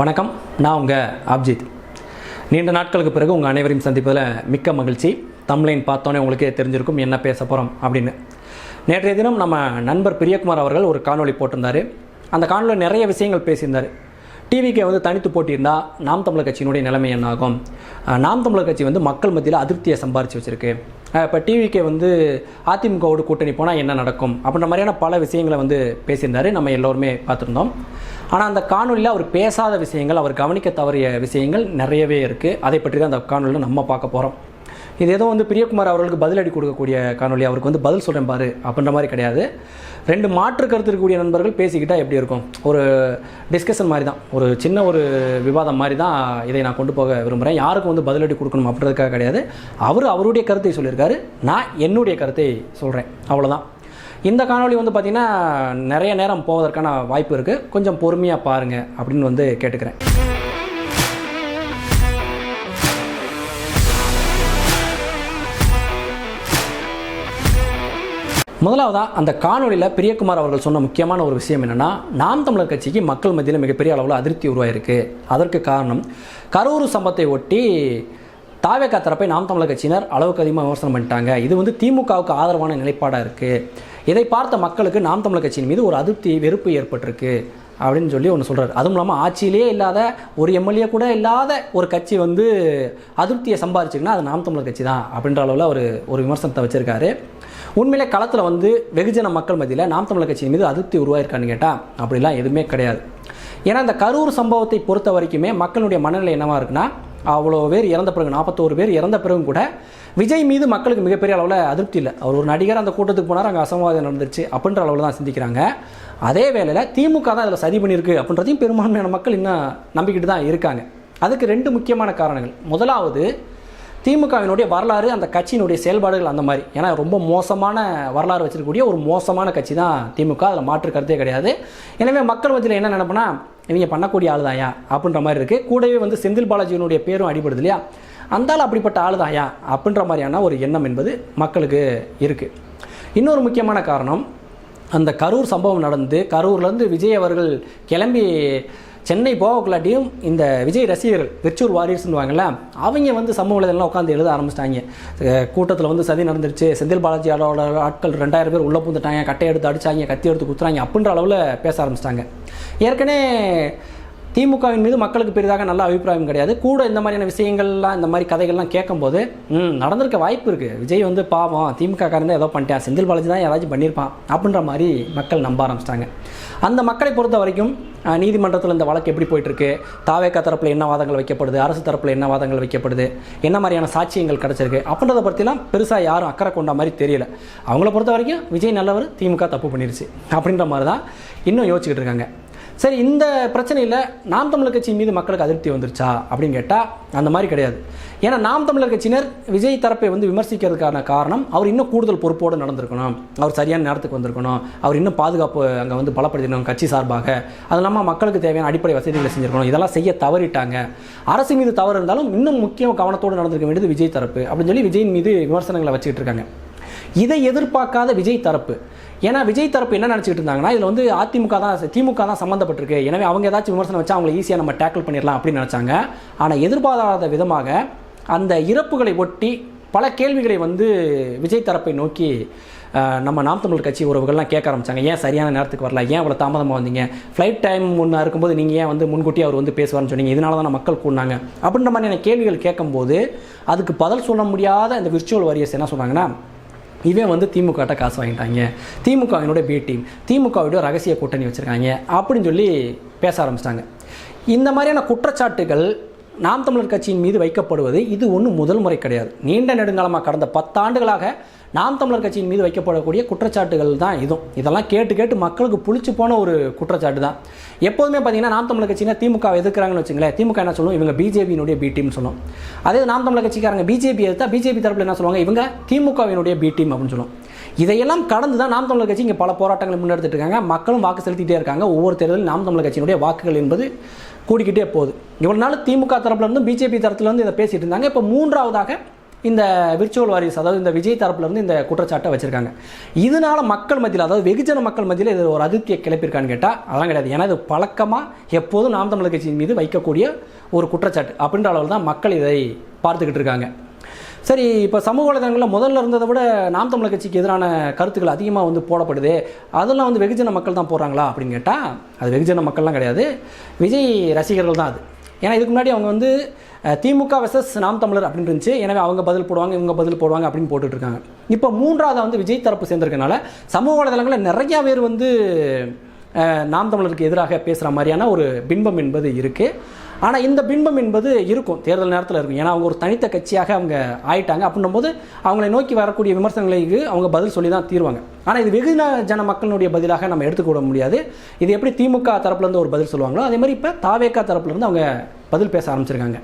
வணக்கம். நான் உங்கள் அப்ஜித். நீண்ட நாட்களுக்கு பிறகு உங்கள் அனைவரையும் சந்திப்பதில் மிக்க மகிழ்ச்சி. தம்லைன் பார்த்தோன்னே உங்களுக்கே தெரிஞ்சிருக்கும் என்ன பேச போகிறோம் அப்படின்னு. நேற்றைய தினம் நம்ம நண்பர் பிரியகுமார் அவர்கள் ஒரு காணொளி போட்டிருந்தார். அந்த காணொலியில் நிறைய விஷயங்கள் பேசியிருந்தார். டிவிக்கு வந்து தனித்து போட்டியிருந்தா நாம் தமிழர் கட்சியினுடைய நிலைமை என்ன ஆகும் நாம் தமிழர் கட்சி வந்து மக்கள் மத்தியில் அதிருப்தியை சம்பாரித்து வச்சுருக்கு. இப்போ டிவிக்கு வந்து அதிமுகவோடு கூட்டணி போனால் என்ன நடக்கும்? அப்படின்ற மாதிரியான பல விஷயங்களை வந்து பேசியிருந்தாரு. நம்ம எல்லோருமே பார்த்துருந்தோம். ஆனால் அந்த காணொலியில் அவர் பேசாத விஷயங்கள் அவர் கவனிக்க தவறிய விஷயங்கள் நிறையவே இருக்குது அதை பற்றி தான் அந்த காணொலியில் நம்ம பார்க்க போகிறோம் இது ஏதோ வந்து பிரியகுமார் அவர்களுக்கு பதிலடி கொடுக்கக்கூடிய காணொலி அவருக்கு வந்து பதில் சொல்கிறேன் பாரு அப்படின்ற மாதிரி கிடையாது. ரெண்டு மாற்று கருத்து இருக்கக்கூடிய நண்பர்கள் பேசிக்கிட்டால் எப்படி இருக்கும்? ஒரு டிஸ்கஷன் மாதிரி தான் ஒரு சின்ன ஒரு விவாதம் மாதிரி தான் இதை நான் கொண்டு போக விரும்புகிறேன் யாருக்கும் வந்து பதிலடி கொடுக்கணும் அப்படின்றதுக்காக கிடையாது. அவர் அவருடைய கருத்தை சொல்லியிருக்காரு. நான் என்னுடைய கருத்தை சொல்கிறேன் அவ்வளோதான் இந்த காணொளி வந்து பார்த்திங்கன்னா நிறைய நேரம் போவதற்கான வாய்ப்பு இருக்குது கொஞ்சம் பொறுமையாக பாருங்கள் அப்படின்னு வந்து கேட்டுக்கிறேன். முதலாவதாக அந்த காணொலியில் பிரியகுமார் அவர்கள் சொன்ன முக்கியமான ஒரு விஷயம் என்னென்னா நாம் தமிழர் கட்சிக்கு மக்கள் மத்தியில் மிகப்பெரிய அளவில் அதிருப்தி உருவாயிருக்கு. அதற்கு காரணம் கரூர் சம்பத்தை ஒட்டி தாவேக்கா தரப்பை நாம் தமிழர் கட்சியினர் அளவுக்கு அதிகமாக விமர்சனம் பண்ணிட்டாங்க. இது வந்து திமுகவுக்கு ஆதரவான நிலைப்பாடாக இருக்குது இதை பார்த்த மக்களுக்கு நாம் தமிழர் கட்சியின் மீது ஒரு அதிருப்தி வெறுப்பு ஏற்பட்டிருக்கு அப்படின்னு சொல்லி ஒன்று சொல்கிறார் அதுவும் இல்லாமல் ஆட்சியிலே இல்லாத ஒரு எம்எல்ஏ கூட இல்லாத ஒரு கட்சி வந்து அதிருப்தியை சம்பாரிச்சுக்குன்னா அது நாம் தமிழர் கட்சி தான் அப்படின்ற அளவில் அவர் ஒரு விமர்சனத்தை வச்சுருக்காரு. உண்மையிலே களத்தில் வந்து வெகுஜன மக்கள் மத்தியில் நாம் தமிழர் கட்சியின் மீது அதிருப்தி உருவாயிருக்கான்னு கேட்டால் அப்படிலாம் எதுவுமே கிடையாது. ஏன்னா இந்த கரூர் சம்பவத்தை பொறுத்த வரைக்குமே மக்களுடைய மனநிலை என்னவாக இருக்குன்னா அவ்வளோ பேர் இறந்த பிறகு நாற்பத்தோரு பேர் இறந்த பிறகும் கூட விஜய் மீது மக்களுக்கு மிகப்பெரிய அளவில் அதிருப்தி இல்லை. அவர் ஒரு நடிகர் அந்த கூட்டத்துக்கு போனார் அங்கே அசம்பாதம் நடந்துருச்சு அப்படின்ற அளவில் தான் சிந்திக்கிறாங்க. அதே வேளையில் திமுக தான் அதில் சதி பண்ணியிருக்கு அப்படின்றதையும் பெரும்பான்மையான மக்கள் இன்னும் நம்பிக்கிட்டு தான் இருக்காங்க. அதுக்கு ரெண்டு முக்கியமான காரணங்கள். முதலாவது திமுகவினுடைய வரலாறு அந்த கட்சியினுடைய செயல்பாடுகள் அந்த மாதிரி. ஏன்னா ரொம்ப மோசமான வரலாறு வச்சிருக்கக்கூடிய ஒரு மோசமான கட்சி தான் திமுக. அதில் மாற்று கருத்தே கிடையாது. எனவே மக்கள் மத்தியில் என்ன நினைப்புனா இவங்க பண்ணக்கூடிய ஆள் தாயா அப்படின்ற மாதிரி இருக்குது கூடவே வந்து செந்தில் பாலாஜியினுடைய பேரும் அடிபடுது இல்லையா? அந்தாலும் அப்படிப்பட்ட ஆள் தாயா அப்படின்ற மாதிரியான ஒரு எண்ணம் என்பது மக்களுக்கு இருக்குது இன்னொரு முக்கியமான காரணம் அந்த கரூர் சம்பவம் நடந்து கரூர்லேருந்து விஜய் அவர்கள் கிளம்பி சென்னை போகக்குள்ளாட்டியும் இந்த விஜய் ரசிகர்கள் வாரியர்ஸ்னு வாரியர்ஸ்னுவாங்கல்ல அவங்க வந்து சமூக வலைதளம் உட்காந்து எழுத ஆரம்பிச்சிட்டாங்க. கூட்டத்தில் வந்து சதி நடந்துருச்சு. செந்தில் பாலாஜி ஆளோட ஆட்கள் ரெண்டாயிரம் பேர் உள்ளே பூந்துட்டாங்க கட்டை எடுத்து அடிச்சாங்க கத்தி எடுத்து குத்துறாங்க அப்படின்ற அளவில் பேச ஆரம்பிச்சிட்டாங்க. ஏற்கனவே திமுகவின் மீது மக்களுக்கு பெரிதாக நல்ல அபிப்பிராயம் கிடையாது. கூட இந்த மாதிரியான விஷயங்கள்லாம் இந்த மாதிரி கதைகள்லாம் கேட்கும்போது ம் நடந்திருக்க வாய்ப்பு இருக்குது விஜய் வந்து பாவம். திமுக காரன் ஏதோ பண்ணிட்டான் செந்தில் பாலாஜி தான் ஏதாச்சும் பண்ணியிருப்பான். அப்படின்ற மாதிரி மக்கள் நம்ப ஆரம்பிச்சிட்டாங்க. அந்த மக்களை பொறுத்த வரைக்கும் நீதிமன்றத்தில் இந்த வழக்கு எப்படி போயிட்டுருக்கு? தாவேக்கா தரப்பில் என்ன வாதங்கள் வைக்கப்படுது? அரசு தரப்பில் என்ன வாதங்கள் வைக்கப்படுது? என்ன மாதிரியான சாட்சியங்கள் கிடச்சிருக்கு? அப்படின்றத பற்றிலாம் பெருசாக யாரும் அக்கறை கொண்ட மாதிரி தெரியல. அவங்கள பொறுத்த வரைக்கும் விஜய் நல்லவர் திமுக தப்பு பண்ணிருச்சு. அப்படின்ற மாதிரி தான் இன்னும் யோசிச்சுக்கிட்டு இருக்காங்க. சரி இந்த பிரச்சனையில் நாம் தமிழர் கட்சி மீது மக்களுக்கு அதிருப்தி வந்துருச்சா அப்படின்னு கேட்டால் அந்த மாதிரி கிடையாது. ஏன்னா நாம் தமிழர் கட்சியினர் விஜய் தரப்பை வந்து விமர்சிக்கிறதுக்கான காரணம் அவர் இன்னும் கூடுதல் பொறுப்போடு நடந்திருக்கணும். அவர் சரியான நேரத்துக்கு வந்திருக்கணும். அவர் இன்னும் பாதுகாப்பு அங்கே வந்து பலப்படுத்திக்கணும் கட்சி சார்பாக. அது இல்லாமல் மக்களுக்கு தேவையான அடிப்படை வசதிகளை செஞ்சிருக்கணும். இதெல்லாம் செய்ய தவறிட்டாங்க. அரசு மீது தவறு இருந்தாலும் இன்னும் முக்கிய கவனத்தோடு நடந்திருக்க வேண்டியது விஜய் தரப்பு அப்படின்னு சொல்லி விஜயின் மீது விமர்சனங்களை வச்சுக்கிட்டு இருக்காங்க. இதை எதிர்பார்க்காத விஜய் தரப்பு ஏன்னா விஜய் தரப்பு என்ன நினச்சிக்கிட்டு இருந்தாங்கன்னா இதில் வந்து அதிமுக தான் திமுக தான் சம்மந்தப்பட்டிருக்கு எனவே அவங்க ஏதாச்சும் விமர்சனம் வச்சா அவங்களை ஈஸியாக நம்ம டேக்கிள் பண்ணிடலாம் அப்படின்னு நினச்சாங்க. ஆனால் எதிர்பாராத விதமாக அந்த இறப்புகளை ஒட்டி பல கேள்விகளை வந்து விஜய் தரப்பை நோக்கி நம்ம நாம் தமிழ் கட்சி உறவுகள்லாம் கேட்க ஆரம்பிச்சாங்க. ஏன் சரியான நேரத்துக்கு வரல? ஏன் இவ்வளோ தாமதமாக வந்தீங்க? ஃப்ளைட் டைம் முன்னே இருக்கும்போது நீங்கள் ஏன் வந்து முன்கூட்டி அவர் வந்து பேசுவார்னு சொன்னீங்க. இதனால தான் மக்கள் கூடினாங்க. அப்படின்ற மாதிரியான கேள்விகள் கேட்கும்போது அதுக்கு பதில் சொல்ல முடியாத இந்த விர்ச்சுவல் வாரியர்ஸ் என்ன சொன்னாங்கன்னா இவன் வந்து திமுகட்ட காசு வாங்கிட்டாங்க. திமுகவினுடைய பி டீம் திமுகவுடைய ரகசிய கூட்டணி வச்சுருக்காங்க. அப்படின்னு சொல்லி பேச ஆரம்பிச்சிட்டாங்க. இந்த மாதிரியான குற்றச்சாட்டுகள் நாம் தமிழர் கட்சியின் மீது வைக்கப்படுவது இது ஒன்றும் முதல் முறை கிடையாது. நீண்ட நெடுங்காலமாக கடந்த பத்தாண்டுகளாக நாம் தமிழர் கட்சியின் மீது வைக்கப்படக்கூடிய குற்றச்சாட்டுகள் தான் இதுவும். இதெல்லாம் கேட்டு கேட்டு மக்களுக்கு புளிச்சு போன ஒரு குற்றச்சாட்டு தான். எப்போதுமே பார்த்தீங்கன்னா நாம் தமிழர் கட்சினா திமுக எதிர்க்கிறாங்கன்னு வச்சுங்களேன் திமுக என்ன சொல்லுவோம் இவங்க பிஜேபியினுடைய பி டீம் சொல்லும். அதே நாம் தமிழர் கட்சிக்காரங்க பிஜேபி எதிர்த்தா பிஜேபி தரப்பில் என்ன சொல்லுவாங்க? இவங்க திமுகவினுடைய பி டீம் அப்படின்னு சொல்லுவோம் இதையெல்லாம் கடந்து தான் நாம் தமிழர் கட்சி இங்கே பல போராட்டங்களை முன்னெடுத்துட்டு இருக்காங்க. மக்களும் வாக்கு செலுத்திட்டே இருக்காங்க. ஒவ்வொரு தேர்தலும் நாம் தமிழர் கட்சியினுடைய வாக்குகள் என்பது கூடிக்கிட்டே போகுது. இவ்வளோ நாள் திமுக தரப்புலேருந்து பிஜேபி தரப்புல இதை பேசிட்டு இருந்தாங்க. இப்போ மூன்றாவதாக இந்த விர்ச்சுவல் வாரிஸ் அதாவது இந்த விஜய் தரப்புலேருந்து இந்த குற்றச்சாட்டை வச்சுருக்காங்க. இதனால மக்கள் மத்தியில் அதாவது வெகுஜன மக்கள் மத்தியில் இது ஒரு அதிருப்தியை கிளப்பியிருக்கான்னு கேட்டால் அதெல்லாம் கிடையாது. ஏன்னா இது பழக்கமாக எப்போதும் நாம் தமிழர் கட்சியின் மீது வைக்கக்கூடிய ஒரு குற்றச்சாட்டு. அப்படின்ற அளவில் தான் மக்கள் இதை பார்த்துக்கிட்டு இருக்காங்க. சரி இப்போ சமூக வலைதளங்களில் முதல்ல இருந்ததை விட நாம் தமிழர் கட்சிக்கு எதிரான கருத்துக்கள் அதிகமாக வந்து போடப்படுது அதெல்லாம் வந்து வெகுஜன மக்கள் தான் போடுறாங்களா அப்படின்னு கேட்டால் அது வெகுஜன மக்கள்லாம் கிடையாது. விஜய் ரசிகர்கள் தான் அது. ஏன்னா இதுக்கு முன்னாடி அவங்க வந்து திமுக வெசஸ் நாம் தமிழர் அப்படின்னு இருந்துச்சு. எனவே அவங்க பதில் போடுவாங்க இவங்க பதில் போடுவாங்க அப்படின்னு போட்டுட்ருக்காங்க இப்போ மூன்றாவது வந்து விஜய் தரப்பு சேர்ந்திருக்கனால சமூக வலைதளங்களில் நிறையா பேர் வந்து நாம் தமிழருக்கு எதிராக பேசுகிற மாதிரியான ஒரு பின்பம் என்பது இருக்குது ஆனால் இந்த பின்பம் என்பது இருக்கும் தேர்தல் நேரத்தில் இருக்கும். ஏன்னா அவங்க ஒரு தனித்த கட்சியாக அவங்க ஆயிட்டாங்க அப்படின்னும் போது அவங்களை நோக்கி வரக்கூடிய விமர்சனங்களுக்கு அவங்க பதில் சொல்லி தான் தீருவாங்க. ஆனால் இது வெகுஜன ஜன மக்களுடைய பதிலாக நம்ம எடுத்துக்கூட முடியாது. இது எப்படி திமுக தரப்புலேருந்து ஒரு பதில் சொல்லுவாங்களோ அதே மாதிரி இப்போ தாவேக்கா தரப்புலேருந்து அவங்க பதில் பேச ஆரம்பிச்சிருக்காங்க.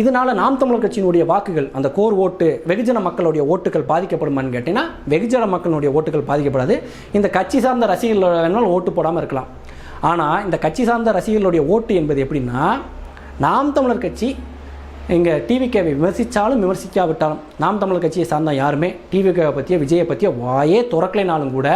இதனால நாம் தமிழர் கட்சியினுடைய வாக்குகள் அந்த கோர் ஓட்டு வெகுஜன மக்களுடைய ஓட்டுகள் பாதிக்கப்படுமான்னு கேட்டீங்கன்னா வெகுஜன மக்களுடைய ஓட்டுகள் பாதிக்கப்படாது. இந்த கட்சி சார்ந்த ரசிகர்கள் வேணாலும் ஓட்டு போடாமல் இருக்கலாம். ஆனால் இந்த கட்சி சார்ந்த ரசிகர்களுடைய ஓட்டு என்பது எப்படின்னா நாம் தமிழர் கட்சி இங்கே டிவிகேவை விமர்சித்தாலும் விமர்சிக்காவிட்டாலும் நாம் தமிழர் கட்சியை சார்ந்த யாருமே டிவிகேவை பற்றிய விஜயை பற்றிய வாயே துறக்கலைனாலும் கூட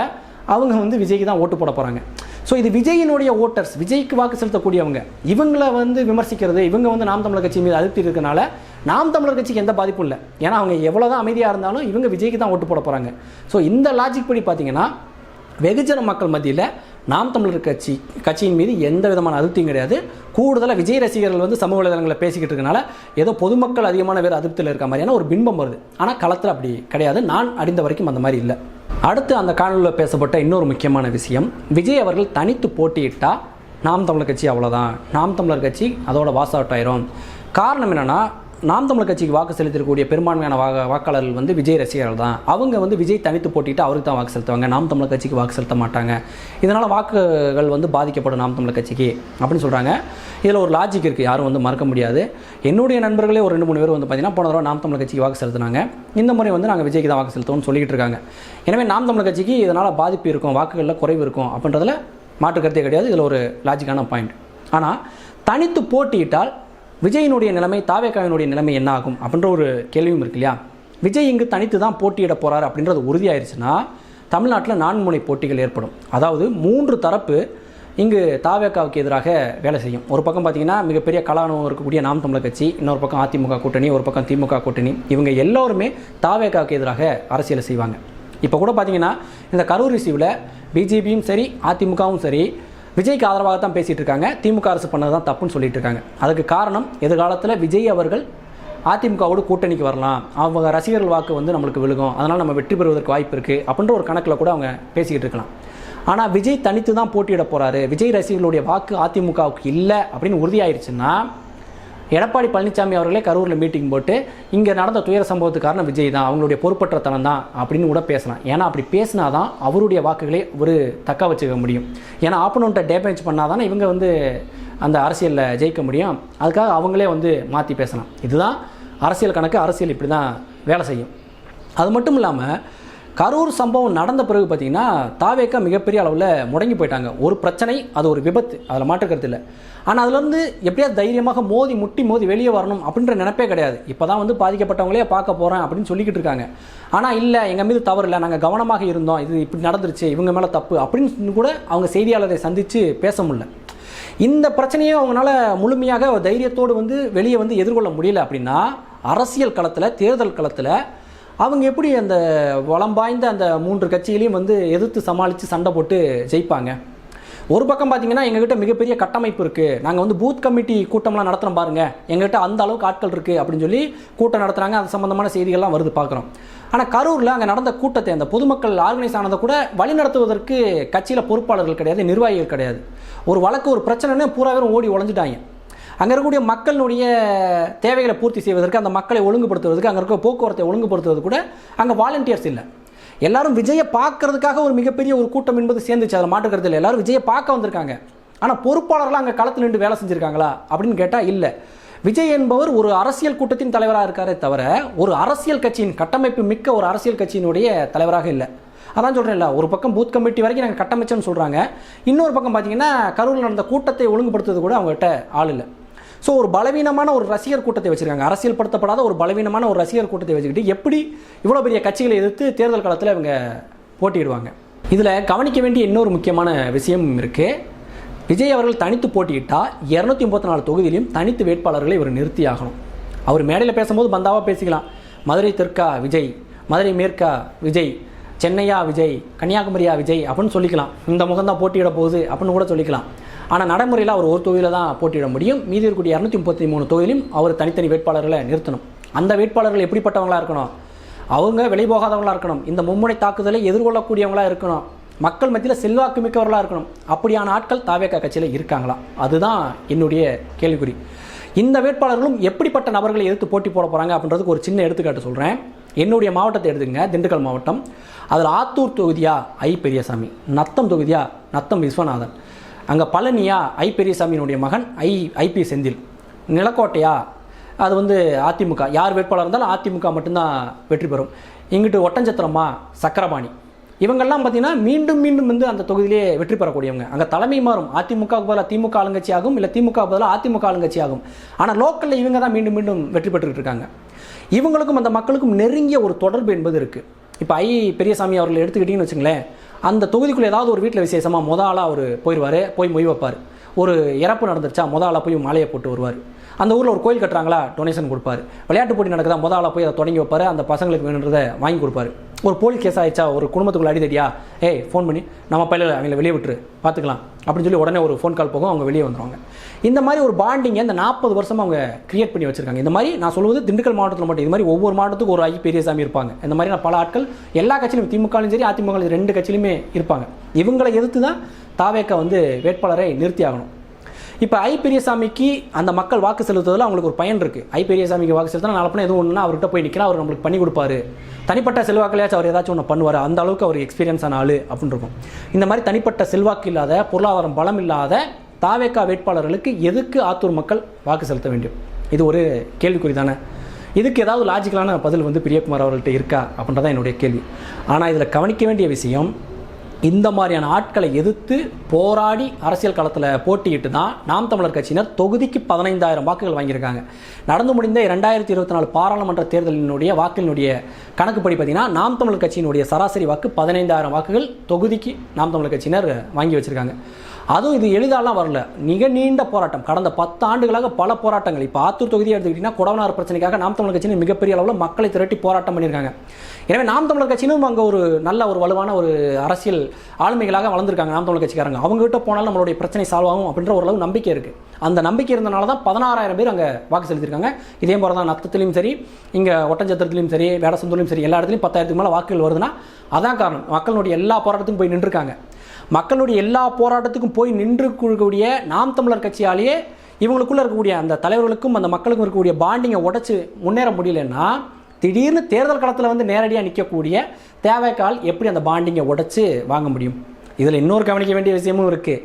அவங்க வந்து விஜய்க்கு தான் ஓட்டு போட போகிறாங்க ஸோ இது விஜயினுடைய ஓட்டர்ஸ் விஜய்க்கு வாக்கு செலுத்தக்கூடியவங்க இவங்களை வந்து விமர்சிக்கிறது இவங்க வந்து நாம் தமிழர் கட்சி மீது அழுத்தி இருக்கனால நாம் தமிழர் கட்சிக்கு எந்த பாதிப்பும் இல்லை. ஏன்னா அவங்க எவ்வளோ தான் அமைதியாக இருந்தாலும் இவங்க விஜய்க்கு தான் ஓட்டு போட போகிறாங்க ஸோ இந்த லாஜிக் படி பார்த்தீங்கன்னா வெகுஜன மக்கள் மத்தியில் நாம் தமிழர் கட்சி கட்சியின் மீது எந்த விதமான அதிருப்தியும் கிடையாது. கூடுதலாக விஜய் ரசிகர்கள் வந்து சமூக வலைதளங்களில் பேசிக்கிட்டு இருக்கனால ஏதோ பொதுமக்கள் அதிகமான பேர் அதிருப்தியில் இருக்க மாதிரியான ஒரு பின்பம் வருது. ஆனால் களத்தில் அப்படி கிடையாது. நான் அறிந்த வரைக்கும் அந்த மாதிரி இல்லை. அடுத்து அந்த காணொலியில் பேசப்பட்ட இன்னொரு முக்கியமான விஷயம் விஜய் அவர்கள் தனித்து போட்டியிட்டால் நாம் தமிழர் கட்சி அவ்வளோதான் நாம் தமிழர் கட்சி அதோட வாஸ் அவுட் ஆயிரும். காரணம் என்னென்னா நாம் தமிழ் கட்சிக்கு வாக்கு செலுத்தக்கூடிய பெரும்பான்மையான வா வாக்காளர்கள் வந்து விஜய் ரசிகர்கள் தான். அவங்க வந்து விஜய் தனித்து போட்டிட்டு அவருக்கு தான் வாக்கு செலுத்துவாங்க. நாம் தமிழ் கட்சிக்கு வாக்கு செலுத்த மாட்டாங்க. இதனால் வாக்குகள் வந்து பாதிக்கப்படும் நாம் தமிழ் கட்சிக்கு அப்படின்னு சொல்கிறாங்க இதில் ஒரு லாஜிக் இருக்குது யாரும் வந்து மறக்க முடியாது. என்னுடைய நண்பர்களே ஒரு ரெண்டு மூணு பேர் வந்து பார்த்தீங்கன்னா போன தடவை நாம் தமிழ் கட்சிக்கு வாக்கு செலுத்தினாங்க. இந்த முறை வந்து நாங்கள் விஜய்க்கு தான் வாக்கு செலுத்துவோம்னு சொல்லிட்டு இருக்காங்க. எனவே நாம் தமிழ் கட்சிக்கு இதனால் பாதிப்பு இருக்கும் வாக்குகளில் குறைவு இருக்கும் அப்படின்றதில் மாற்று கருத்தே கிடையாது. இதில் ஒரு லாஜிக்கான பாயிண்ட் ஆனால் தனித்து போட்டியிட்டால் விஜயினுடைய நிலைமை தாவேக்காவினுடைய நிலைமை என்ன ஆகும் அப்படின்ற ஒரு கேள்வியும் இருக்கு இல்லையா? விஜய் இங்கு தனித்து தான் போட்டியிட போகிறார் அப்படின்றது உறுதியாயிருச்சுன்னா தமிழ்நாட்டில் நான்முனை போட்டிகள் ஏற்படும். அதாவது மூன்று தரப்பு இங்கு தாவேக்காவுக்கு எதிராக வேலை செய்யும். ஒரு பக்கம் பார்த்தீங்கன்னா மிகப்பெரிய கலானுவம் இருக்கக்கூடிய நாம் தமிழர் கட்சி இன்னொரு பக்கம் அதிமுக கூட்டணி ஒரு பக்கம் திமுக கூட்டணி. இவங்க எல்லோருமே தாவேக்காவுக்கு எதிராக அரசியல் செய்வாங்க. இப்போ கூட பார்த்தீங்கன்னா இந்த கரூர் ரிசீவில் பிஜேபியும் சரி அதிமுகவும் சரி விஜய்க்கு ஆதரவாக தான் பேசிகிட்டு இருக்காங்க திமுக அரசு பண்ணது தான் தப்புன்னு சொல்லிட்டு இருக்காங்க அதுக்கு காரணம் எதிர்காலத்தில் விஜய் அவர்கள் அதிமுகவோடு கூட்டணிக்கு வரலாம். அவங்க ரசிகர்கள் வாக்கு வந்து நம்மளுக்கு விழுகும். அதனால் நம்ம வெற்றி பெறுவதற்கு வாய்ப்பு இருக்குது அப்படின்ற ஒரு கணக்கில் கூட அவங்க பேசிக்கிட்டு இருக்கலாம் ஆனால் விஜய் தனித்து தான் போட்டியிட போகிறாரு விஜய் ரசிகர்களுடைய வாக்கு அதிமுகவுக்கு இல்லை அப்படின்னு உறுதியாயிருச்சுன்னா எடப்பாடி பழனிசாமி அவர்களே கரூரில் மீட்டிங் போட்டு இங்கே நடந்த துயர சம்பவத்துக்கு காரணம் விஜய் தான் அவங்களுடைய பொறுப்பற்றத்தனம் தான் அப்படின்னு கூட பேசலாம். ஏன்னா அப்படி பேசினா தான் அவருடைய வாக்குகளை ஒரு தக்க வச்சுக்க முடியும். ஏன்னா ஆப்பனோன்ட்ட டேமேஜ் பண்ணால் தானே இவங்க வந்து அந்த அரசியலில் ஜெயிக்க முடியும். அதுக்காக அவங்களே வந்து மாற்றி பேசலாம். இதுதான் அரசியல் கணக்கு அரசியல் இப்படி தான் வேலை செய்யும். அது மட்டும் இல்லாமல் கரூர் சம்பவம் நடந்த பிறகு பார்த்தீங்கன்னா தாவேக்கா மிகப்பெரிய அளவில் முடங்கி போயிட்டாங்க. ஒரு பிரச்சனை அது ஒரு விபத்து. அதில் மாற்றுக்கிறது இல்லை. ஆனால் அதுலேருந்து எப்படியாவது தைரியமாக மோதி முட்டி மோதி வெளியே வரணும் அப்படின்ற நினைப்பே கிடையாது. இப்போ தான் வந்து பாதிக்கப்பட்டவங்களே பார்க்க போகிறேன் அப்படின்னு சொல்லிக்கிட்டு இருக்காங்க. ஆனால் இல்லை எங்கள் மீது தவறு இல்லை. நாங்கள் கவனமாக இருந்தோம். இது இப்படி நடந்துருச்சு. இவங்க மேலே தப்பு அப்படின்னு கூட அவங்க செய்தியாளரை சந்தித்து பேச முடியல. இந்த பிரச்சனையை அவங்களால முழுமையாக தைரியத்தோடு வந்து வெளியே வந்து எதிர்கொள்ள முடியல அப்படின்னா அரசியல் களத்தில் தேர்தல் களத்தில் அவங்க எப்படி அந்த வளம் வாய்ந்த அந்த மூன்று கட்சிகளையும் வந்து எதிர்த்து சமாளித்து சண்டை போட்டு ஜெயிப்பாங்க? ஒரு பக்கம் பார்த்தீங்கன்னா எங்ககிட்ட மிகப்பெரிய கட்டமைப்பு இருக்குது நாங்கள் வந்து பூத் கமிட்டி கூட்டம்லாம் நடத்துகிறோம் பாருங்க. எங்ககிட்ட அந்த அளவுக்கு ஆட்கள் இருக்குது அப்படின்னு சொல்லி கூட்டம் நடத்துகிறாங்க அது சம்மந்தமான செய்திகள்லாம் வருது பார்க்குறோம் ஆனால் கரூரில் அங்கே நடந்த கூட்டத்தை அந்த பொதுமக்கள் ஆர்கனைஸ் ஆனதை கூட வழி நடத்துவதற்கு கட்சியில் பொறுப்பாளர்கள் கிடையாது நிர்வாகிகள் கிடையாது. ஒரு வழக்கு ஒரு பிரச்சனைன்னு பூரா ஓடி உழைஞ்சிட்டாங்க. அங்கே இருக்கக்கூடிய மக்களுடைய தேவைகளை பூர்த்தி செய்வதற்கு அந்த மக்களை ஒழுங்குபடுத்துவதற்கு அங்கே இருக்க போக்குவரத்தை ஒழுங்குபடுத்துவது கூட அங்கே வாலண்டியர்ஸ் இல்லை. எல்லாரும் விஜயை பார்க்கறதுக்காக ஒரு மிகப்பெரிய ஒரு கூட்டம் என்பது சேர்ந்துச்சு. அதில் மாற்றுக்கிறது இல்லை. எல்லாரும் விஜயை பார்க்க வந்திருக்காங்க. ஆனால் பொறுப்பாளர்களாக அங்கே களத்தில் நின்று வேலை செஞ்சுருக்காங்களா அப்படின்னு கேட்டால் இல்லை. விஜய் என்பவர் ஒரு அரசியல் கூட்டத்தின் தலைவராக இருக்காரே தவிர ஒரு அரசியல் கட்சியின் கட்டமைப்பு மிக்க ஒரு அரசியல் கட்சியினுடைய தலைவராக இல்லை. அதான் சொல்கிறேன்ல ஒரு பக்கம் பூத் கமிட்டி வரைக்கும் நாங்கள் கட்டமைச்சோன்னு சொல்கிறாங்க இன்னொரு பக்கம் பார்த்தீங்கன்னா கரூரில் நடந்த கூட்டத்தை ஒழுங்குபடுத்துறது கூட அவங்ககிட்ட ஆள் இல்லை. ஸோ ஒரு பலவீனமான ஒரு ரசிகர் கூட்டத்தை வச்சுருக்காங்க. அரசியல் படுத்தப்படாத ஒரு பலவீனமான ஒரு ரசிகர் கூட்டத்தை வச்சுக்கிட்டு எப்படி இவ்வளோ பெரிய கட்சிகளை எதிர்த்து தேர்தல் காலத்தில் இவங்க போட்டியிடுவாங்க? இதில் கவனிக்க வேண்டிய இன்னொரு முக்கியமான விஷயம் இருக்குது விஜய் அவர்கள் தனித்து போட்டியிட்டால் இரநூத்தி முப்பத்தி நாலு தொகுதியிலையும் தனித்து வேட்பாளர்களை இவர் நிறுத்தி ஆகணும். அவர் மேடையில் பேசும்போது பந்தாவாக பேசிக்கலாம். மதுரை தெற்கா விஜய் மதுரை மேற்கா விஜய் சென்னையா விஜய் கன்னியாகுமரியா விஜய் அப்படின்னு சொல்லிக்கலாம். இந்த முகம் தான் போட்டியிட போகுது அப்படின்னு கூட சொல்லிக்கலாம். ஆனால் நடைமுறையில் அவர் ஒரு தொகுதியில் தான் போட்டியிட முடியும். மீதி இருக்கக்கூடிய இரநூத்தி முப்பத்தி மூணு தொகுதியிலும் அவர் தனித்தனி வேட்பாளர்களை நிறுத்தணும். அந்த வேட்பாளர்கள் எப்படிப்பட்டவங்களாக இருக்கணும்? அவங்க விலை போகாதவங்களாக இருக்கணும். இந்த மும்முனை தாக்குதலை எதிர்கொள்ளக்கூடியவங்களாக இருக்கணும். மக்கள் மத்தியில் செல்வாக்கு மிக்கவர்களாக இருக்கணும். அப்படியான ஆட்கள் தாவேக்கா கட்சியில் இருக்காங்களா? அதுதான் என்னுடைய கேள்விக்குறி. இந்த வேட்பாளர்களும் எப்படிப்பட்ட நபர்களை எதிர்த்து போட்டி போட போகிறாங்க அப்படின்றதுக்கு ஒரு சின்ன எடுத்துக்காட்டு சொல்கிறேன் என்னுடைய மாவட்டத்தை எடுத்துங்க திண்டுக்கல் மாவட்டம். அதில் ஆத்தூர் தொகுதியா? ஐ பெரியசாமி. நத்தம் தொகுதியா? நத்தம் விஸ்வநாதன். அங்கே பழனியா ஐ பெரியசாமியினுடைய மகன் ஐ ஐபி செந்தில். நிலக்கோட்டையா? அது வந்து அதிமுக. யார் வேட்பாளர் இருந்தாலும் அதிமுக மட்டும்தான் வெற்றி பெறும். இங்கிட்டு ஒட்டஞ்சத்திரமா சக்கரபாணி. இவங்கெல்லாம் பார்த்தீங்கன்னா மீண்டும் மீண்டும் வந்து அந்த தொகுதியிலே வெற்றி பெறக்கூடியவங்க. அங்கே தலைமை மாறும். அதிமுகவுக்கு பதிலாக திமுக ஆளுங்கட்சி ஆகும் இல்லை திமுக பதிலாக அதிமுக ஆளுங்கட்சி ஆகும் ஆனால் லோக்கலில் இவங்க தான் மீண்டும் மீண்டும் வெற்றி பெற்றுக்கிட்டு இருக்காங்க. இவங்களுக்கும் அந்த மக்களுக்கும் நெருங்கிய ஒரு தொடர்பு என்பது இருக்குது இப்போ ஐ பெரியசாமி அவர்களை எடுத்துக்கிட்டிங்கன்னு வச்சுங்களேன். அந்த தொகுதிக்குள்ளே ஏதாவது ஒரு வீட்டில் விசேஷமாக முத ஆளாக அவர் போயிடுவார் போய் மொய் வைப்பார். ஒரு இறப்பு நடந்துருச்சா முத ஆளாக போய் மாலையை போட்டு வருவார். அந்த ஊரில் ஒரு கோயில் கட்டுறாங்களா டொனேஷன் கொடுப்பாரு. விளையாட்டு போட்டி நடக்குதா முத ஆளாக போய் அதை தொடங்கி வைப்பார் அந்த பசங்களுக்கு வேணுன்றதை வாங்கி கொடுப்பாரு. ஒரு போலீஸ் கேஸ் ஆயிடுச்சா? ஒரு குடும்பத்துக்குள்ள அடிதடியா? ஏய் ஃபோன் பண்ணி நம்ம பையில அவங்கள வெளியே விட்டுரு பார்த்துக்கலாம் அப்படின்னு சொல்லி உடனே ஒரு ஃபோன் கால் போகும் அவங்க வெளியே வந்துருவாங்க. இந்த மாதிரி ஒரு பாண்டிங்கை இந்த நாற்பது வருஷமாக அவங்க கிரியேட் பண்ணி வச்சிருக்காங்க. இந்த மாதிரி நான் சொல்வது திண்டுக்கல் மாவட்டத்தில் மட்டும் இது மாதிரி ஒவ்வொரு மாவட்டத்துக்கும் ஒரு ஐ பெரியசாமி இருப்பாங்க. இந்த மாதிரி நான் பல ஆட்கள் எல்லா கட்சியிலும் திமுகலையும் சரி அதிமுக ரெண்டு கட்சியிலுமே இருப்பாங்க. இவங்களை எதிர்த்து தான் தாவேக்கா வந்து வேட்பாளரை நிறுத்தி ஆகணும் இப்போ ஐ பெரியசாமிக்கு அந்த மக்கள் வாக்கு செலுத்துவதில் அவங்களுக்கு ஒரு பயன் இருக்குது ஐ பெரியசாமிக்கு வாக்கு செலுத்தினா நாளப்பன எதுவும் ஒன்றுனா அவர்கிட்ட போய் நிற்கிறா அவர் நம்மளுக்கு பண்ணி கொடுப்பாரு. தனிப்பட்ட செல்வாக்கிலையாச்சும் அவர் ஏதாச்சும் ஒன்று பண்ணுவார். அந்த அளவுக்கு அவர் எக்ஸ்பீரியன்ஸான ஆள் அப்படின்னு இருக்கும். இந்த மாதிரி தனிப்பட்ட செல்வாக்கு இல்லாத பொருளாதாரம் பலம் இல்லாத தாவேக்கா வேட்பாளர்களுக்கு எதுக்கு ஆத்தூர் மக்கள் வாக்கு செலுத்த வேண்டும்? இது ஒரு கேள்விக்குறி தானே இதுக்கு ஏதாவது லாஜிக்கலான பதில் வந்து பிரியகுமார் அவர்கள்ட்ட இருக்கா அப்படின்றதான் என்னுடைய கேள்வி. ஆனால் இதில் கவனிக்க வேண்டிய விஷயம் இந்த மாதிரியான ஆட்களை எதிர்த்து போராடி அரசியல் களத்தில் போட்டியிட்டு தான் நாம் தமிழர் கட்சியினர் தொகுதிக்கு பதினைந்தாயிரம் வாக்குகள் வாங்கியிருக்காங்க. நடந்து முடிந்த இரண்டாயிரத்தி இருபத்தி நாலு பாராளுமன்ற தேர்தலினுடைய வாக்கினுடைய கணக்குப்படி பார்த்தீங்கன்னா நாம் தமிழர் கட்சியினுடைய சராசரி வாக்கு பதினைந்தாயிரம் வாக்குகள் தொகுதிக்கு நாம் தமிழர் கட்சியினர் வாங்கி வச்சுருக்காங்க. அதுவும் இது எளிதாலாம் வரல. மிக நீண்ட போராட்டம். கடந்த பத்து ஆண்டுகளாக பல போராட்டங்கள். இப்போ ஆத்தூர் தொகுதியை எடுத்துக்கிட்டிங்கன்னா குடவனார் பிரச்சனைக்காக நாம் தமிழர் கட்சியின் மிகப்பெரிய அளவில் மக்களை திரட்டி போராட்டம் பண்ணியிருக்காங்க. எனவே நாம் தமிழர் கட்சியினும் அங்கே ஒரு நல்ல ஒரு வலுவான ஒரு அரசியல் ஆளுமைகளாக வளர்ந்துருக்காங்க நாம் தமிழர் கட்சிக்காரங்க. அவங்ககிட்ட போனாலும் நம்மளுடைய பிரச்சனை சால்வ் ஆகும் அப்படின்ற ஓரளவு நம்பிக்கை இருக்குது அந்த நம்பிக்கை இருந்தனால தான் பதினாறாயிரம் பேர் அங்கே வாக்கு செலுத்திருக்காங்க இதே போல தான் நத்தத்துலையும் சரி இங்கே ஒட்டஞ்சத்திரத்துலையும் சரி வேடசந்தூர்லையும் சரி எல்லா இடத்துலையும் பத்தாயிரத்துக்கு மேலே வாக்குகள் வருதுன்னா அதான் காரணம். மக்களுடைய எல்லா போராட்டத்துக்கும் போய் நின்றுருக்காங்க. மக்களுடைய எல்லா போராட்டத்துக்கும் போய் நின்று கூடிய நாம் தமிழர் கட்சியாலேயே இவங்களுக்குள்ளே இருக்கக்கூடிய அந்த தலைவர்களுக்கும் அந்த மக்களுக்கும் இருக்கக்கூடிய பாண்டிங்கை உடச்சி முன்னேற முடியலன்னா திடீர்னு தேர்தல் களத்தில் வந்து நேரடியாக நிற்கக்கூடிய தேவைக்கால் எப்படி அந்த பாண்டிங்கை உடச்சி வாங்க முடியும்? இதில் இன்னொரு கவனிக்க வேண்டிய விஷயமும் இருக்குது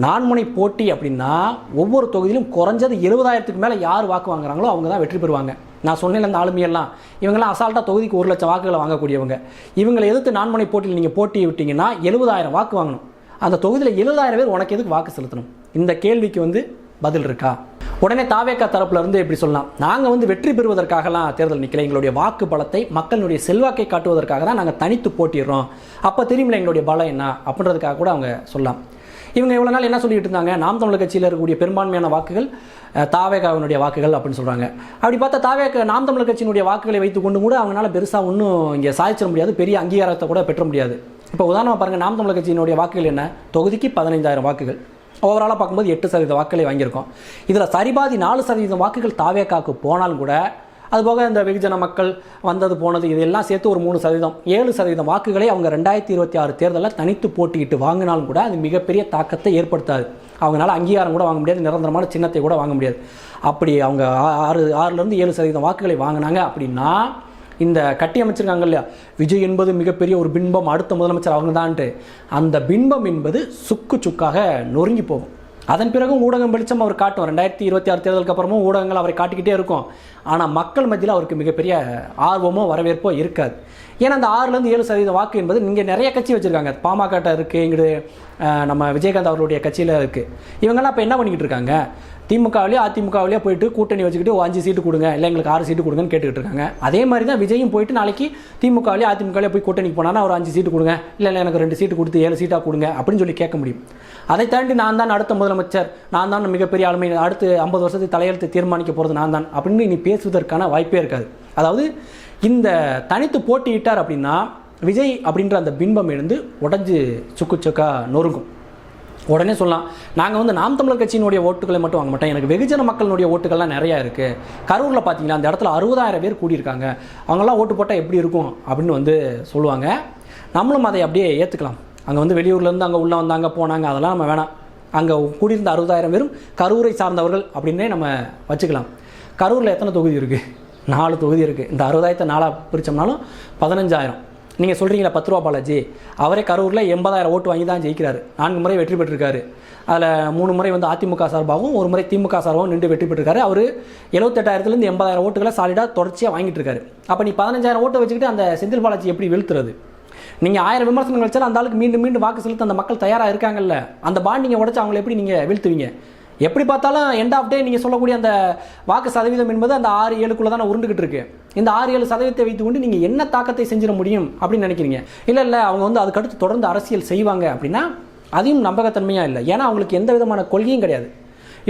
நான்முனை போட்டி அப்படின்னா ஒவ்வொரு தொகுதியிலும் குறைஞ்சது எழுபதாயிரத்துக்கு மேலே யார் வாக்கு வாங்குறாங்களோ அவங்க தான் வெற்றி பெறுவாங்க. நான் சொன்னேன் அந்த ஆளுமையெல்லாம் இவங்கெல்லாம் அசால்ட்டாக தொகுதிக்கு ஒரு லட்சம் வாக்குகளை வாங்கக்கூடியவங்க. இவங்களை எதிர்த்து நான்முனை போட்டியில் நீங்கள் போட்டி விட்டிங்கன்னா எழுபதாயிரம் வாக்கு வாங்கணும். அந்த தொகுதியில் எழுபதாயிரம் பேர் உனக்கு எதுக்கு வாக்கு செலுத்தணும்? இந்த கேள்விக்கு வந்து பதில் இருக்கா? உடனே தாவேக்கா தரப்புல இருந்து எப்படி சொல்லலாம்? நாங்கள் வந்து வெற்றி பெறுவதற்காகலாம் தேர்தல் நிற்கல எங்களுடைய வாக்கு பலத்தை மக்களுடைய செல்வாக்கை காட்டுவதற்காக தான் நாங்கள் தனித்து போட்டிடுறோம் அப்போ தெரியுமில்ல எங்களுடைய பலம் என்ன? அப்படின்றதுக்காக கூட அவங்க சொல்லலாம். இவங்க இவ்வளோ நாள் என்ன சொல்லிட்டு இருந்தாங்க? நாம் தமிழர் கட்சியில் இருக்கக்கூடிய பெரும்பான்மையான வாக்குகள் தாவேகாவினுடைய வாக்குகள் அப்படின்னு சொல்கிறாங்க அப்படி பார்த்தா தாவேக நாம் தமிழர் கட்சியினுடைய வாக்குகளை வைத்துக்கொண்டு கூட அவங்களால பெருசாக ஒன்றும் இங்கே சாதிச்சிட முடியாது பெரிய அங்கீகாரத்தை கூட பெற்ற முடியாது. இப்போ உதாரணமாக பாருங்கள் நாம் தமிழர் கட்சியினுடைய வாக்குகள் என்ன? தொகுதிக்கு பதினைந்தாயிரம் வாக்குகள். ஓவராலாக பார்க்கும்போது எட்டு சதவீத வாக்குகளை வாங்கியிருக்கோம். இதில் சரிபாதி நாலு சதவீதம் வாக்குகள் தாவேக்காவுக்கு போனாலும் கூட அதுபோக இந்த வெகுஜன மக்கள் வந்தது போனது இதெல்லாம் சேர்த்து ஒரு மூணு சதவீதம். ஏழு சதவீதம் வாக்குகளை அவங்க ரெண்டாயிரத்தி இருபத்தி ஆறு தேர்தலில் தனித்து போட்டியிட்டு வாங்கினாலும் கூட அது மிகப்பெரிய தாக்கத்தை ஏற்படுத்தாது. அவங்களால அங்கீகாரம் கூட வாங்க முடியாது நிரந்தரமான சின்னத்தை கூட வாங்க முடியாது. அப்படி அவங்க ஆ- ஆறு ஆறுலேருந்து ஏழு சதவீதம் வாக்குகளை வாங்கினாங்க அப்படின்னா இந்த கட்டி அமைச்சிருக்காங்க இல்லையா? விஜய் என்பது மிகப்பெரிய ஒரு பின்பம் அடுத்த முதலமைச்சர் அவங்க தான்ட்டு அந்த பின்பம் என்பது சுக்கு சுக்காக நொறுங்கி போகும். அதன் பிறகும் ஊடகம் வெளிச்சம் அவர் காட்டும். ரெண்டாயிரத்தி இருபத்தி ஆறு தேர்தலுக்கு அப்புறமும் ஊடகங்கள் அவரை காட்டிக்கிட்டே இருக்கும். ஆனால் மக்கள் மத்தியில் அவருக்கு மிகப்பெரிய ஆர்வமோ வரவேற்போ இருக்காது. ஏன்னா அந்த ஆறுலேருந்து ஏழு சதவீத வாக்கு என்பது இங்கே நிறைய கட்சி வச்சுருக்காங்க. பாமக இருக்குது இங்கிட்டு நம்ம விஜயகாந்த் அவர்களுடைய கட்சியில் இருக்குது இவங்கெல்லாம் இப்போ என்ன பண்ணிக்கிட்டு இருக்காங்க? திமுகவிலேயே அதிமுகவிலேயே போயிட்டு கூட்டணி வச்சுக்கிட்டு ஒரு அஞ்சு சீட்டு கொடுங்க இல்லை எங்களுக்கு ஆறு சீட்டு கொடுங்கன்னு கேட்டுக்கிட்டு இருக்காங்க. அதே மாதிரி தான் விஜயும் போயிட்டு நாளைக்கு திமுகவிலேயே அதிமுகவிலேயே போய் கூட்டணிக்கு போனால் ஒரு அஞ்சு சீட்டு கொடுங்க இல்லை இல்லை எனக்கு ரெண்டு சீட்டு கொடுத்து ஏழு சீட்டாக கொடுங்க அப்படின்னு சொல்லி கேட்க முடியும். அதை தாண்டி நான் தான் அடுத்த முதலமைச்சர் நான் தான் மிகப்பெரிய ஆளுமை அடுத்து ஐம்பது வருஷத்துக்கு தலையெழுத்து தீர்மானிக்க போகிறது நான் தான் அப்படின்னு நீ பேசுவதற்கான வாய்ப்பே இருக்காது. அதாவது இந்த தனித்து போட்டியிட்டார் அப்படின்னா விஜய் அப்படின்ற அந்த பின்பம் எழுந்து உடஞ்சி சுக்கு சுக்கா நொறுங்கும். உடனே சொல்லலாம். நாங்கள் வந்து நாம் தமிழர் கட்சியினுடைய ஓட்டுகளை மட்டும் வாங்க மாட்டோம். எனக்கு வெகுஜன மக்களுடைய ஓட்டுகள்லாம் நிறையா இருக்குது கரூரில் பார்த்தீங்களா அந்த இடத்துல அறுபதாயிரம் பேர் கூடியிருக்காங்க. அவங்கெல்லாம் ஓட்டு போட்டால் எப்படி இருக்கும் அப்படின்னு வந்து சொல்லுவாங்க. நம்மளும் அதை அப்படியே ஏற்றுக்கலாம் அங்கே வந்து வெளியூர்லேருந்து அங்கே உள்ளே வந்தாங்க போனாங்க அதெல்லாம் நம்ம வேணாம். அங்கே கூடியிருந்த அறுபதாயிரம் பேரும் கரூரை சார்ந்தவர்கள் அப்படின்னே நம்ம வச்சுக்கலாம். கரூரில் எத்தனை தொகுதி இருக்குது நாலு தொகுதி இருக்குது இந்த அறுபதாயிரத்தை நாலாக பிரித்தோம்னாலும் பதினஞ்சாயிரம். நீங்கள் சொல்கிறீங்களா பத்து ரூபா பாலாஜி? அவரே கரூரில் எண்பதாயிரம் ஓட்டு வாங்கி தான் ஜெயிக்கிறாரு. நான்கு முறை வெற்றி பெற்றிருக்காரு. அதில் மூணு முறை வந்து அதிமுக சார்பாகவும் ஒரு முறை திமுக சார்பாகவும் நின்று வெற்றி பெற்றிருக்காரு. அவர் எழுபத்தெட்டாயிரத்துலேருந்து எண்பதாயிரம் ஓட்டுகளை சாலிடாக தொடர்ச்சியாக வாங்கிட்டு இருக்காரு. அப்போ நீ பதினஞ்சாயிரம் ஓட்டை வச்சுக்கிட்டு அந்த செந்தில் பாலாஜி எப்படி வீழ்த்துறது? நீங்கள் ஆயிரம் விமர்சனங்கள் வச்சாலும் அந்த ஆளுக்கு மீண்டும் மீண்டும் வாக்கு செலுத்த அந்த மக்கள் தயாராக இருக்காங்கல்ல? அந்த பாண்டிங்கை உடச்சு அவங்களை எப்படி நீங்கள் வீழ்த்துவீங்க? எப்படி பார்த்தாலும் எண்ட் ஆஃப் டே நீங்கள் சொல்லக்கூடிய அந்த வாக்கு சதவீதம் என்பது அந்த ஆறு ஏழுக்குள்ளே தானே உருண்டுகிட்டு இருக்கு. இந்த ஆறு ஏழு சதவீதத்தை வைத்துக்கொண்டு நீங்கள் என்ன தாக்கத்தை செஞ்சிட முடியும் அப்படின்னு நினைக்கிறீங்க. இல்லை இல்லை அவங்க வந்து அதுக்கடுத்து தொடர்ந்து அரசியல் செய்வாங்க அப்படின்னா அதையும் நம்பகத்தன்மையாக இல்லை. ஏன்னா அவங்களுக்கு எந்த விதமான கொள்கையும் கிடையாது.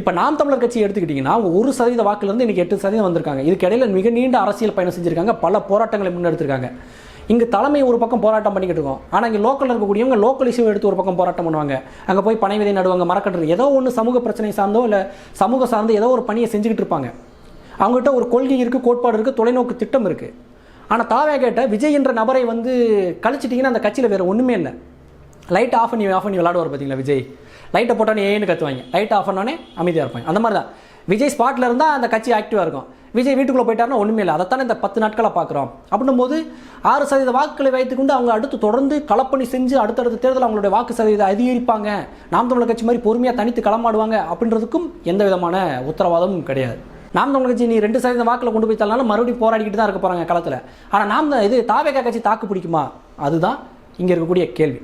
இப்போ நாம் தமிழர் கட்சியை எடுத்துக்கிட்டிங்கன்னா அவங்க ஒரு சதவீத வாக்குலேருந்து இன்றைக்கி எட்டு சதவீதம் வந்திருக்காங்க. இதுக்கு இடையில மிக நீண்ட அரசியல் பயணம் செஞ்சுருக்காங்க. பல போராட்டங்களை முன்னெடுத்திருக்காங்க. இங்கே தலைமை ஒரு பக்கம் போராட்டம் பண்ணிக்கிட்டு இருக்கோம். ஆனால் இங்கே லோக்கலில் இருக்கக்கூடியவங்க லோக்கல் இஷ்யூ எடுத்து ஒரு பக்கம் போராட்டம் பண்ணுவாங்க. அங்கே போய் பனை விதை நடுவாங்க மரக்கட்டு ஏதோ ஒன்று சமூக பிரச்சனை சார்ந்தோ இல்லை சமூக சார்ந்து ஏதோ ஒரு பணியை செஞ்சுக்கிட்டு இருப்பாங்க. அவங்ககிட்ட ஒரு கொள்கை இருக்குது கோட்பாடு இருக்குது தொலைநோக்கு திட்டம் இருக்குது ஆனால் தாவே கேட்ட விஜய் என்ற நபரை வந்து கழிச்சிட்டிங்கன்னா அந்த கட்சியில் வேறு ஒன்றுமே இல்லை. லைட் ஆஃப் பண்ணி ஆஃப் பண்ணி விளாடுவார் பார்த்தீங்களா விஜய்? லைட்டை போட்டோன்னே ஏன்னு கற்றுவாங்க லைட் ஆஃப் பண்ணோன்னே அமைதியாக இருப்பாங்க. அந்த மாதிரி தான் விஜய் ஸ்பாட்டில் இருந்தால் அந்த கட்சி ஆக்டிவாக இருக்கும். விஜய் வீட்டுக்குள்ளே போயிட்டாருன்னா ஒன்றுமே இல்லை. அதைத்தான் இந்த பத்து நாட்களாக பார்க்குறோம் அப்படின்னும் போது ஆறு சதவீத வாக்குகளை வைத்துக்கொண்டு அவங்க அடுத்து தொடர்ந்து களப்பணி செஞ்சு அடுத்தடுத்த தேர்தல் அவங்களுடைய வாக்கு சதவீதம் அதிகரிப்பாங்க. நாம் தமிழர் கட்சி மாதிரி பொறுமையாக தனித்து களமாடுவாங்க அப்படின்றதுக்கும் எந்த விதமான உத்தரவாதமும் கிடையாது. நாம் தமிழர் கட்சி நீ ரெண்டு சதவீதம் வாக்கில் கொண்டு போய் மறுபடியும் போராடிக்கிட்டு தான் இருக்க போகிறாங்க களத்தில். ஆனால் நாம் தான் இது தாவேகா கட்சி தாக்கு பிடிக்குமா? அதுதான் இங்கே இருக்கக்கூடிய கேள்வி.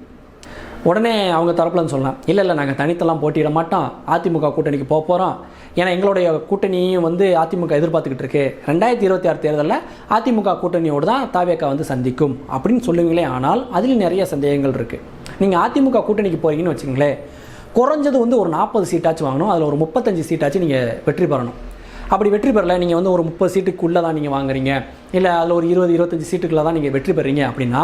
உடனே அவங்க தரப்புலன்னு சொல்லலாம் இல்லை இல்லை நாங்கள் தனித்தெல்லாம் போட்டியிட மாட்டோம். அதிமுக கூட்டணிக்கு போக போகிறோம் ஏன்னா எங்களுடைய கூட்டணியும் வந்து அதிமுக எதிர்பார்த்துக்கிட்டு இருக்கு. ரெண்டாயிரத்தி இருபத்தி ஆறு தேர்தலில் அதிமுக கூட்டணியோடு தான் தாவேக்கா வந்து சந்திக்கும். அப்படின்னு சொல்லுவீங்களே ஆனால் அதில் நிறைய சந்தேகங்கள் இருக்குது நீங்கள் அதிமுக கூட்டணிக்கு போகிறீங்கன்னு வச்சுங்களேன் குறைஞ்சது வந்து ஒரு நாற்பது சீட்டாச்சும் வாங்கணும். அதில் ஒரு முப்பத்தஞ்சு சீட்டாச்சும் நீங்கள் வெற்றி பெறணும். அப்படி வெற்றி பெறல நீங்கள் வந்து ஒரு முப்பது சீட்டுக்குள்ளே தான் நீங்கள் வாங்குறீங்க. இல்லை அதில் ஒரு இருபது இருபத்தஞ்சி சீட்டுக்குள்ளே தான் நீங்கள் வெற்றி பெறீங்க அப்படின்னா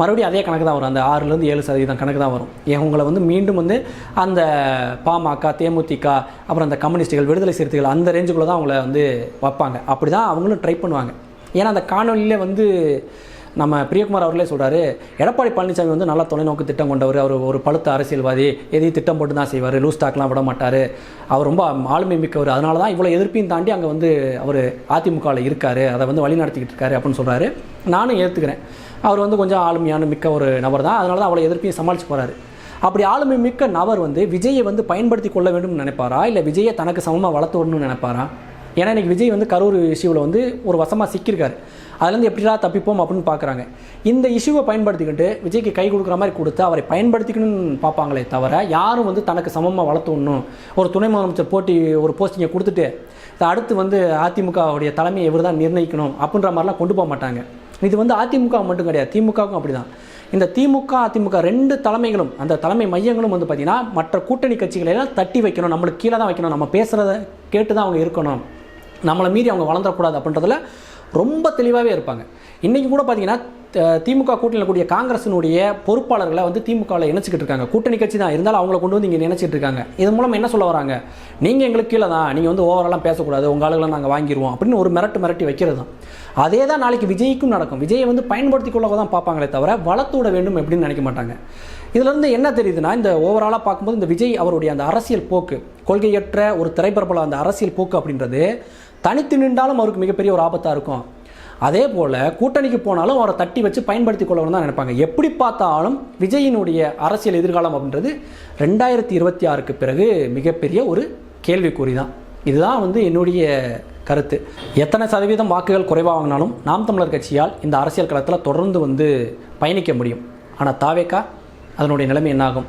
மறுபடியும் அதே கணக்கு தான் வரும். அந்த ஆறுலேருந்து ஏழு சதவீதம் கணக்கு தான் வரும். ஏன் உங்களை வந்து மீண்டும் வந்து அந்த பாமக தேமுதிக அப்புறம் அந்த கம்யூனிஸ்ட்டுகள் விடுதலை சிறுத்தைகள் அந்த ரேஞ்சுக்குள்ளே தான் அவங்கள வந்து வைப்பாங்க. அப்படி தான் அவங்களும் ட்ரை பண்ணுவாங்க. ஏன்னா அந்த காணொலியில் வந்து நம்ம பிரியகுமார் அவர்களே சொல்கிறாரு எடப்பாடி பழனிசாமி வந்து நல்ல தொலைநோக்கு திட்டம் கொண்டவர். அவர் ஒரு பழுத்த அரசியல்வாதி. எதையும் திட்டம் போட்டு தான் செய்வார். லூஸ் டாக்லாம் விட மாட்டார். அவர் ரொம்ப ஆளுமை மிக்கவர். அதனால தான் இவ்வளோ எதிர்ப்பையும் தாண்டி அங்கே வந்து அவர் அதிமுகவில் இருக்கார். அதை வந்து வழிநடத்திக்கிட்டு இருக்காரு அப்படின்னு சொல்கிறாரு நானும் ஏற்றுக்கிறேன் அவர் வந்து கொஞ்சம் ஆளுமையான மிக்க ஒரு நபர் தான். அதனால தான் அவ்வளோ எதிர்ப்பையும் சமாளித்து போகிறாரு அப்படி ஆளுமை மிக்க நபர் வந்து விஜயை வந்து பயன்படுத்தி கொள்ள வேண்டும்னு நினைப்பாரா? இல்லை விஜயை தனக்கு சமமாக வளர்த்து விடணும்னு நினைப்பாரா? ஏன்னா இன்றைக்கி விஜய் வந்து கரூர் இஷ்யூவில் வந்து ஒரு வசமாக சிக்கியிருக்காரு. அதுலேருந்து எப்படிடா தப்பிப்போம் அப்படின்னு பார்க்குறாங்க. இந்த இஷ்யூவை பயன்படுத்திக்கிட்டு விஜய்க்கு கை கொடுக்குற மாதிரி கொடுத்து அவரை பயன்படுத்திக்கணும்னு பார்ப்பாங்களே தவிர யாரும் வந்து தனக்கு சமமாக வளர்த்துடணும். ஒரு துணை முதலமைச்சர் போட்டி ஒரு போஸ்டிங்கை கொடுத்துட்டு அடுத்து வந்து அதிமுகவுடைய தலைமையை இவர் தான் நிர்ணயிக்கணும் அப்படின்ற மாதிரிலாம் கொண்டு போக மாட்டாங்க. இது வந்து அதிமுக மட்டும் கிடையாது திமுகவுக்கும் அப்படி தான் இந்த திமுக அதிமுக ரெண்டு தலைமைகளும் அந்த தலைமை மையங்களும் வந்து பார்த்திங்கன்னா மற்ற கூட்டணி கட்சிகளை எல்லாம் தட்டி வைக்கணும் நம்மளுக்கு கீழே தான் வைக்கணும் நம்ம பேசுகிறத கேட்டு தான் அவங்க இருக்கணும். நம்மளை மீறி அவங்க வளர்ந்துடக்கூடாது அப்படின்றதுல ரொம்ப தெளிவாகவே இருப்பாங்க. இன்றைக்கி கூட பார்த்தீங்கன்னா திமுக கூட்டணியில் கூடிய காங்கிரசினுடைய பொறுப்பாளர்களை வந்து திமுகவில் இணைச்சிக்கிட்டு இருக்காங்க. கூட்டணி கட்சி தான். இருந்தாலும் அவங்கள கொண்டு வந்து இங்கே நினைச்சிட்டு இருக்காங்க. இதன் மூலம் என்ன சொல்ல வராங்க? நீங்கள் எங்களுக்கு கீழே தான். நீங்கள் வந்து ஓவராலாம் பேசக்கூடாது. உங்கள் ஆளுகளை நாங்கள் வாங்கிடுவோம் அப்படின்னு ஒரு மிரட்டு மிரட்டி வைக்கிறது தான். அதே தான் நாளைக்கு விஜய்க்கும் நடக்கும். விஜயை வந்து பயன்படுத்தி கொள்ள தான் பார்ப்பாங்களே தவிர வளர்த்து விட வேண்டும் அப்படின்னு நினைக்க மாட்டாங்க. இதிலிருந்து என்ன தெரியுதுன்னா இந்த ஓவராலாக பார்க்கும்போது இந்த விஜய் அவருடைய அந்த அரசியல் போக்கு கொள்கையற்ற ஒரு திரைப்பரப்பில் அந்த அரசியல் போக்கு அப்படின்றது தனித்து நின்றாலும் அவருக்கு மிகப்பெரிய ஒரு ஆபத்தாக இருக்கும். அதே போல் கூட்டணிக்கு போனாலும் அவரை தட்டி வச்சு பயன்படுத்தி கொள்ளணும் தான் நினைப்பாங்க. எப்படி பார்த்தாலும் விஜயினுடைய அரசியல் எதிர்காலம் அப்படின்றது ரெண்டாயிரத்தி இருபத்தி ஆறுக்கு பிறகு மிகப்பெரிய ஒரு கேள்விக்குறி தான் இதுதான் வந்து என்னுடைய கருத்து. எத்தனை சதவீதம் வாக்குகள் குறைவாக வாங்கினாலும் நாம் தமிழர் கட்சியால் இந்த அரசியல் களத்தில் தொடர்ந்து வந்து பயணிக்க முடியும். ஆனால் தாவேக்கா அதனுடைய நிலைமை என்னாகும்?